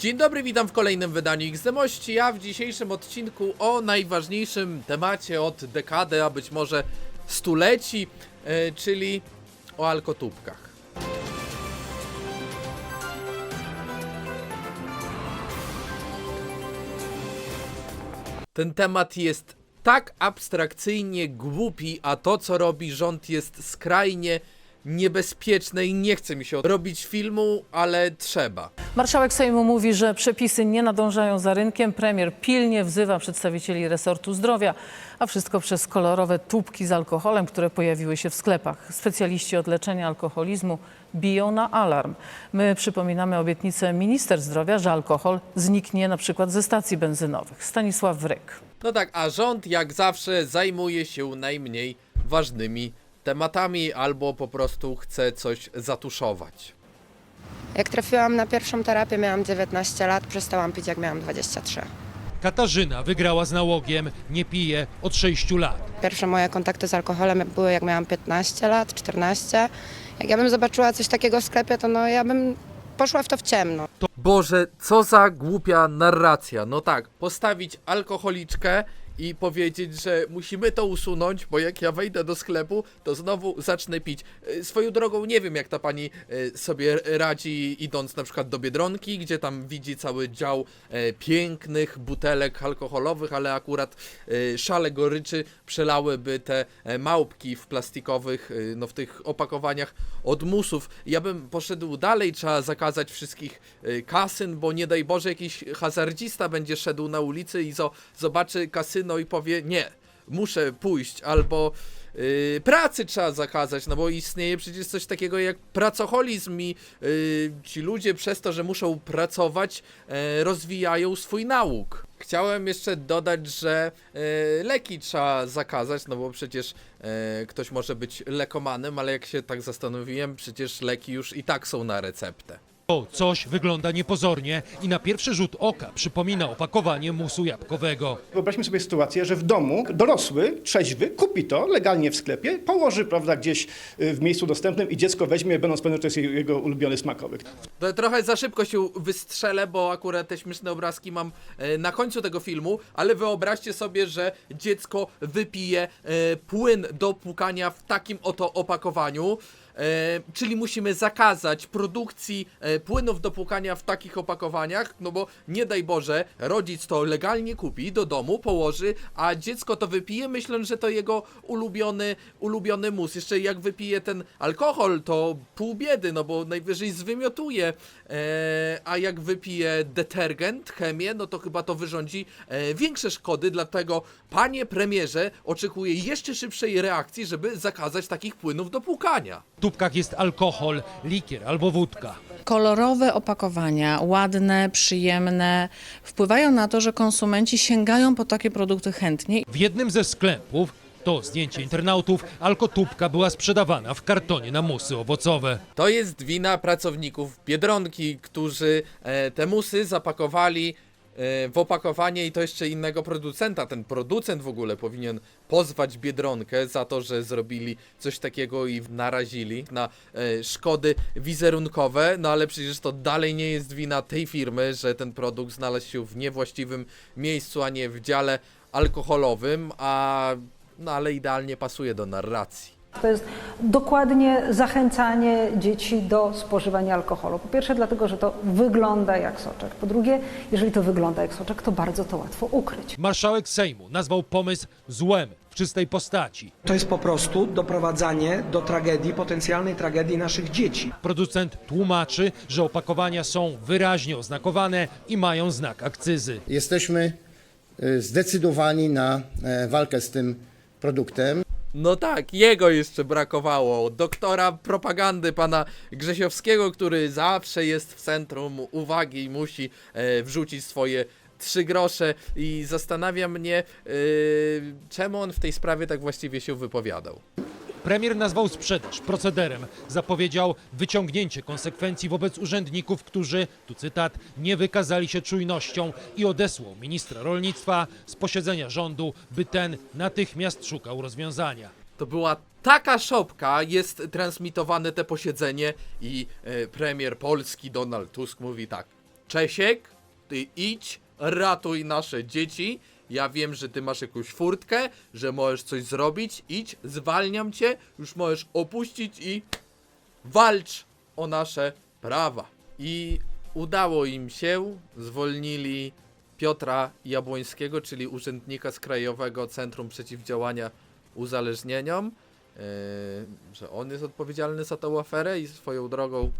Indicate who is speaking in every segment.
Speaker 1: Dzień dobry, witam w kolejnym wydaniu XDMości, a w dzisiejszym odcinku o najważniejszym temacie od dekady, a być może stuleci, e, czyli o alkotubkach. Ten temat jest tak abstrakcyjnie głupi, a to co robi rząd jest skrajnie niebezpieczne i nie chce mi się robić filmu, ale trzeba.
Speaker 2: Marszałek Sejmu mówi, że przepisy nie nadążają za rynkiem. Premier pilnie wzywa przedstawicieli resortu zdrowia, a wszystko przez kolorowe tubki z alkoholem, które pojawiły się w sklepach. Specjaliści od leczenia alkoholizmu biją na alarm. My przypominamy obietnicę minister zdrowia, że alkohol zniknie na przykład ze stacji benzynowych. Stanisław Wryk.
Speaker 1: No tak, a rząd jak zawsze zajmuje się najmniej ważnymi tematami albo po prostu chce coś zatuszować.
Speaker 3: Jak trafiłam na pierwszą terapię, miałam 19 lat, przestałam pić jak miałam 23.
Speaker 4: Katarzyna wygrała z nałogiem, nie pije od 6 lat.
Speaker 3: Pierwsze moje kontakty z alkoholem były jak miałam 15 lat, 14. Jak ja bym zobaczyła coś takiego w sklepie, to no ja bym poszła w to w ciemno.
Speaker 1: Boże, co za głupia narracja. No tak, postawić alkoholiczkę i powiedzieć, że musimy to usunąć, bo jak ja wejdę do sklepu, to znowu zacznę pić. Y, Swoją drogą nie wiem, jak ta pani y, sobie radzi idąc na przykład do Biedronki, gdzie tam widzi cały dział e, pięknych butelek alkoholowych, ale akurat e, szale goryczy przelałyby te e, małpki w plastikowych, e, no w tych opakowaniach od musów. Ja bym poszedł dalej, trzeba zakazać wszystkich e, kasyn, bo nie daj Boże jakiś hazardzista będzie szedł na ulicy i zo, zobaczy kasyno i powie nie, muszę pójść, albo yy, pracy trzeba zakazać, no bo istnieje przecież coś takiego jak pracoholizm i yy, ci ludzie przez to, że muszą pracować, e, rozwijają swój nauk. Chciałem jeszcze dodać, że e, leki trzeba zakazać, no bo przecież e, ktoś może być lekomanem, ale jak się tak zastanowiłem, przecież leki już i tak są na receptę.
Speaker 4: To coś wygląda niepozornie i na pierwszy rzut oka przypomina opakowanie musu jabłkowego.
Speaker 5: Wyobraźmy sobie sytuację, że w domu dorosły, trzeźwy, kupi to legalnie w sklepie, położy prawda, gdzieś y, w miejscu dostępnym i dziecko weźmie, będąc pewnym, że to jest jego ulubiony smakowyk.
Speaker 1: To trochę za szybko się wystrzelę, bo akurat te śmieszne obrazki mam e, na końcu tego filmu, ale wyobraźcie sobie, że dziecko wypije e, płyn do płukania w takim oto opakowaniu. E, czyli musimy zakazać produkcji e, płynów do płukania w takich opakowaniach, no bo nie daj Boże, rodzic to legalnie kupi, do domu położy, a dziecko to wypije, myśląc, że to jego ulubiony, ulubiony mus. Jeszcze jak wypije ten alkohol, to pół biedy, no bo najwyżej zwymiotuje, e, a jak wypije detergent, chemię, no to chyba to wyrządzi większe szkody, dlatego panie premierze oczekuję jeszcze szybszej reakcji, żeby zakazać takich płynów do płukania.
Speaker 4: W tubkach jest alkohol, likier albo wódka.
Speaker 6: kolorowe opakowania, ładne, przyjemne, wpływają na to, że konsumenci sięgają po takie produkty chętnie.
Speaker 4: W jednym ze sklepów, to zdjęcie internautów, alkotubka była sprzedawana w kartonie na musy owocowe.
Speaker 1: To jest wina pracowników Biedronki, którzy e, te musy zapakowali w opakowanie i to jeszcze innego producenta. Ten producent w ogóle powinien pozwać Biedronkę za to, że zrobili coś takiego i narazili na e, szkody wizerunkowe, no ale przecież to dalej nie jest wina tej firmy, że ten produkt znalazł się w niewłaściwym miejscu, a nie w dziale alkoholowym, a no ale idealnie pasuje do narracji.
Speaker 7: To jest dokładnie zachęcanie dzieci do spożywania alkoholu. Po pierwsze, dlatego, że to wygląda jak soczek. Po drugie, jeżeli to wygląda jak soczek, to bardzo to łatwo ukryć.
Speaker 4: Marszałek Sejmu nazwał pomysł złem w czystej postaci.
Speaker 8: To jest po prostu doprowadzanie do tragedii, potencjalnej tragedii naszych dzieci.
Speaker 4: Producent tłumaczy, że opakowania są wyraźnie oznakowane i mają znak akcyzy.
Speaker 9: Jesteśmy y, zdecydowani na e, walkę z tym produktem.
Speaker 1: No tak, jego jeszcze brakowało. Doktora propagandy pana Grzesiowskiego, który zawsze jest w centrum uwagi i musi e, wrzucić swoje trzy grosze i zastanawia mnie, e, czemu on w tej sprawie tak właściwie się wypowiadał.
Speaker 4: Premier nazwał sprzedaż procederem. Zapowiedział wyciągnięcie konsekwencji wobec urzędników, którzy, tu cytat, nie wykazali się czujnością i odesłał ministra rolnictwa z posiedzenia rządu, by ten natychmiast szukał rozwiązania.
Speaker 1: To była taka szopka, jest transmitowane te posiedzenie i e, premier Polski Donald Tusk mówi tak. Czesiek, ty idź, ratuj nasze dzieci. Ja wiem, że ty masz jakąś furtkę, że możesz coś zrobić. Idź, zwalniam cię, już możesz opuścić i walcz o nasze prawa. I udało im się, zwolnili Piotra Jabłońskiego, czyli urzędnika z Krajowego Centrum Przeciwdziałania Uzależnieniom, yy, że on jest odpowiedzialny za tą aferę i swoją drogą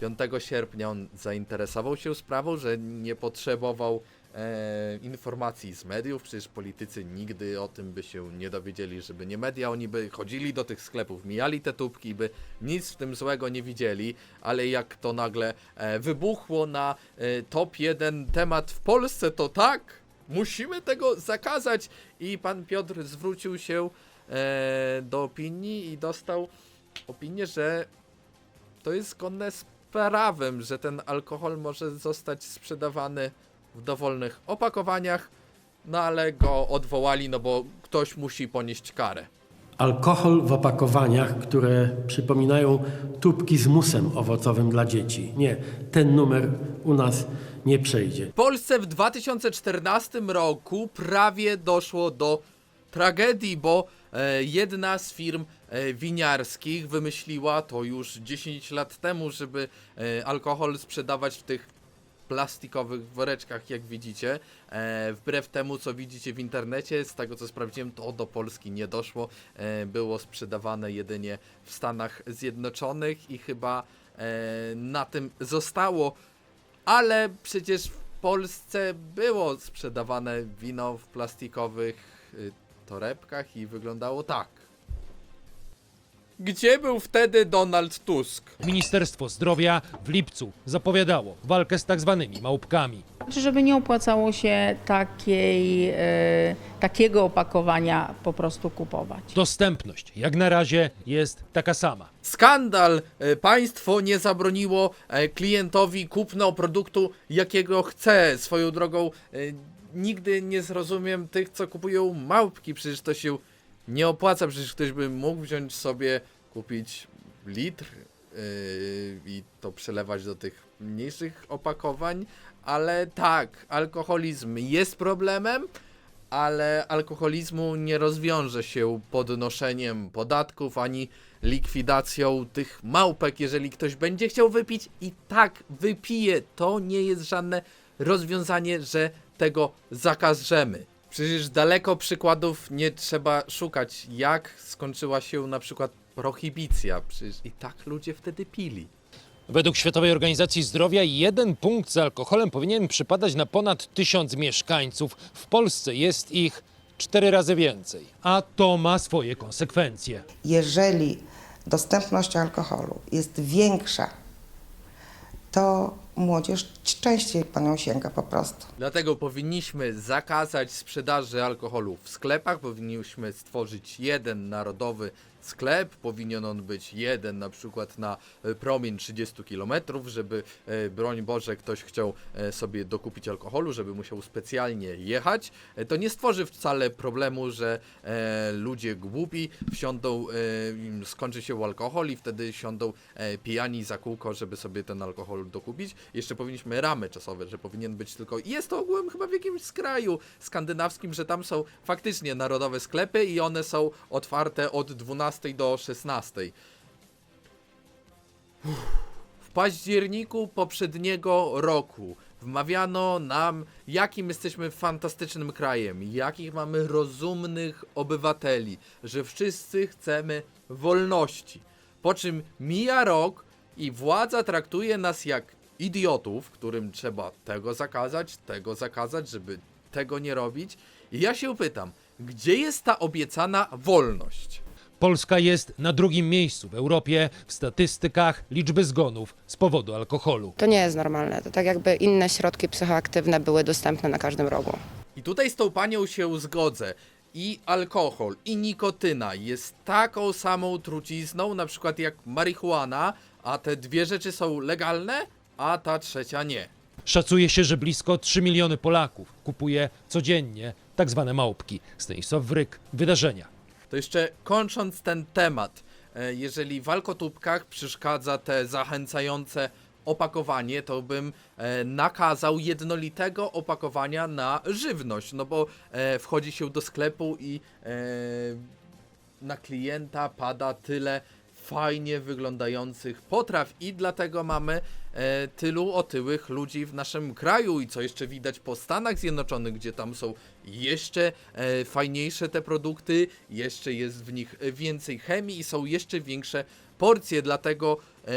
Speaker 1: 5 sierpnia on zainteresował się sprawą, że nie potrzebował e, informacji z mediów, przecież politycy nigdy o tym by się nie dowiedzieli, żeby nie media, oni by chodzili do tych sklepów, mijali te tubki, by nic w tym złego nie widzieli, ale jak to nagle e, wybuchło na e, top 1 temat w Polsce, to tak, musimy tego zakazać. I pan Piotr zwrócił się e, do opinii i dostał opinię, że to jest zgodne z prawem, że ten alkohol może zostać sprzedawany w dowolnych opakowaniach, no ale go odwołali, no bo ktoś musi ponieść karę.
Speaker 10: Alkohol w opakowaniach, które przypominają tubki z musem owocowym dla dzieci. Nie, ten numer u nas nie przejdzie.
Speaker 1: W Polsce w 2014 roku prawie doszło do tragedii, bo e, jedna z firm e, winiarskich wymyśliła to już 10 lat temu, żeby e, alkohol sprzedawać w tych plastikowych woreczkach, jak widzicie. E, wbrew temu, co widzicie w internecie, z tego co sprawdziłem, to do Polski nie doszło. E, było sprzedawane jedynie w Stanach Zjednoczonych i chyba e, na tym zostało. Ale przecież w Polsce było sprzedawane wino w plastikowych y, torebkach i wyglądało tak. Gdzie był wtedy Donald Tusk?
Speaker 4: Ministerstwo Zdrowia w lipcu zapowiadało walkę z tak zwanymi małpkami.
Speaker 6: Znaczy, żeby nie opłacało się takiej, e, takiego opakowania po prostu kupować.
Speaker 4: Dostępność jak na razie jest taka sama.
Speaker 1: Skandal! E, Państwo nie zabroniło e, klientowi kupno produktu, jakiego chce. Swoją drogą, e, nigdy nie zrozumiem tych, co kupują małpki. Przecież to się nie opłaca. Przecież ktoś by mógł wziąć sobie, kupić litr yy, i to przelewać do tych mniejszych opakowań. Ale tak, alkoholizm jest problemem, ale alkoholizmu nie rozwiąże się podnoszeniem podatków ani likwidacją tych małpek. Jeżeli ktoś będzie chciał wypić i tak wypije, to nie jest żadne rozwiązanie, że tego zakażemy. Przecież daleko przykładów nie trzeba szukać, jak skończyła się na przykład prohibicja. Przecież i tak ludzie wtedy pili.
Speaker 4: Według Światowej Organizacji Zdrowia jeden punkt z alkoholem powinien przypadać na ponad tysiąc mieszkańców. W Polsce jest ich cztery razy więcej. A to ma swoje konsekwencje.
Speaker 11: jeżeli dostępność alkoholu jest większa, to młodzież częściej po nią sięga po prostu.
Speaker 1: Dlatego powinniśmy zakazać sprzedaży alkoholu w sklepach, powinniśmy stworzyć jeden narodowy sklep, powinien on być jeden na przykład na promień 30 km, żeby e, broń Boże ktoś chciał e, sobie dokupić alkoholu, żeby musiał specjalnie jechać. E, To nie stworzy wcale problemu, że ludzie głupi wsiądą, skończy się alkohol i wtedy siądą pijani za kółko, żeby sobie ten alkohol dokupić. Jeszcze powinniśmy ramy czasowe, że powinien być tylko. Jest to ogółem chyba w jakimś kraju skandynawskim, że tam są faktycznie narodowe sklepy i one są otwarte od 12 do 16. Uff. W październiku poprzedniego roku wmawiano nam, jakim jesteśmy fantastycznym krajem, jakich mamy rozumnych obywateli, że wszyscy chcemy wolności. Po czym mija rok i władza traktuje nas jak idiotów, którym trzeba tego zakazać, tego zakazać, żeby tego nie robić. I ja się pytam, gdzie jest ta obiecana wolność?
Speaker 4: Polska jest na drugim miejscu w Europie w statystykach liczby zgonów z powodu alkoholu.
Speaker 3: To nie jest normalne. To tak jakby inne środki psychoaktywne były dostępne na każdym rogu.
Speaker 1: I tutaj z tą panią się zgodzę. I alkohol, i nikotyna jest taką samą trucizną, na przykład jak marihuana, a te dwie rzeczy są legalne, a ta trzecia nie.
Speaker 4: Szacuje się, że blisko 3 miliony Polaków kupuje codziennie tak zwane małpki. Stanisław Wryk, wydarzenia.
Speaker 1: To jeszcze kończąc ten temat, e, jeżeli w alkotubkach przeszkadza te zachęcające opakowanie, to bym e, nakazał jednolitego opakowania na żywność, no bo e, wchodzi się do sklepu i e, na klienta pada tyle fajnie wyglądających potraw i dlatego mamy e, tylu otyłych ludzi w naszym kraju i co jeszcze widać po Stanach Zjednoczonych, gdzie tam są jeszcze e, fajniejsze te produkty, jeszcze jest w nich więcej chemii i są jeszcze większe porcje, dlatego e,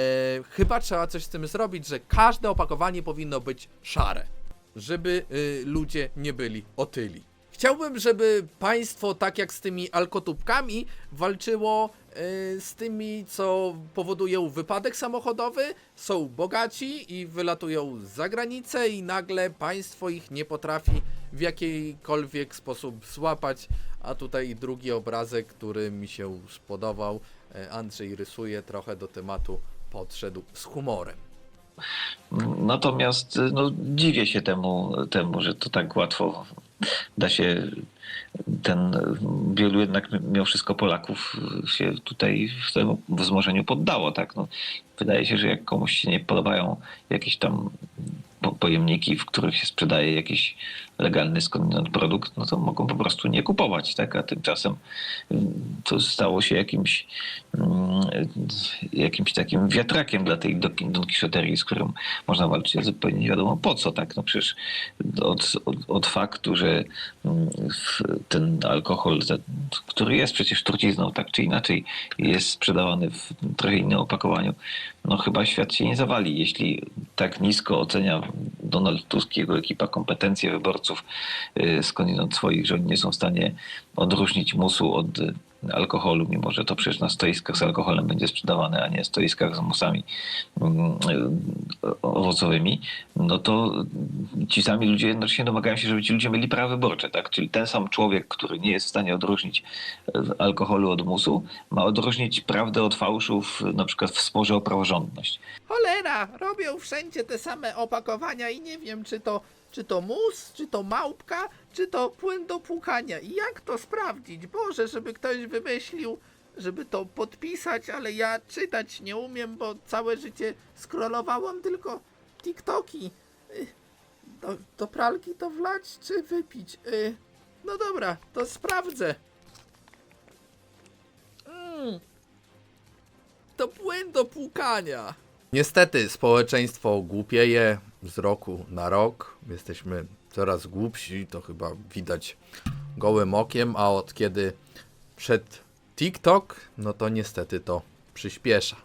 Speaker 1: chyba trzeba coś z tym zrobić, że każde opakowanie powinno być szare, żeby y, ludzie nie byli otyli. Chciałbym, żeby państwo, tak jak z tymi alkotubkami, walczyło y, z tymi, co powodują wypadek samochodowy, są bogaci i wylatują za granicę i nagle państwo ich nie potrafi w jakikolwiek sposób złapać. A tutaj drugi obrazek, który mi się spodobał. E, Andrzej rysuje trochę do tematu, podszedł z humorem.
Speaker 12: Natomiast no, dziwię się temu, temu, że to tak łatwo da się ten wielu jednak mimo wszystko Polaków się tutaj w tym wzmożeniu poddało, tak? No, wydaje się, że jak komuś się nie podobają jakieś tam po- pojemniki, w których się sprzedaje jakiś legalny skądinąd produkt, no to mogą po prostu nie kupować, tak? A tymczasem ym, to stało się jakimś, mm, jakimś takim wiatrakiem dla tej Don- Quixoterii, z którym można walczyć zupełnie nie wiadomo po co, tak? No przecież od, od, od faktu, że mm, ten alkohol, który jest przecież trucizną, tak czy inaczej, jest sprzedawany w trochę innym opakowaniu, no chyba świat się nie zawali, jeśli tak nisko ocenia Donald Tusk i jego ekipa kompetencje wyborców y, skądinąd swoich, że oni nie są w stanie odróżnić musu od y, alkoholu, mimo że to przecież na stoiskach z alkoholem będzie sprzedawane, a nie stoiskach z musami mm, y, owocowymi, no to ci sami ludzie jednocześnie domagają się, żeby ci ludzie mieli prawa wyborcze, tak? Czyli ten sam człowiek, który nie jest w stanie odróżnić alkoholu od musu, ma odróżnić prawdę od fałszów, na przykład w sporze o praworządność.
Speaker 1: Cholera, robią wszędzie te same opakowania i nie wiem, czy to, czy to mus, czy to małpka, czy to płyn do płukania. I jak to sprawdzić? Boże, żeby ktoś wymyślił, żeby to podpisać, ale ja czytać nie umiem, bo całe życie scrollowałam tylko TikToki. Y, Do, do pralki to wlać, czy wypić? Y, No dobra, to sprawdzę. Mm. To płyn do płukania. Niestety społeczeństwo głupieje z roku na rok. Jesteśmy coraz głupsi, to chyba widać gołym okiem, a od kiedy przed TikTok, no to niestety to przyspiesza.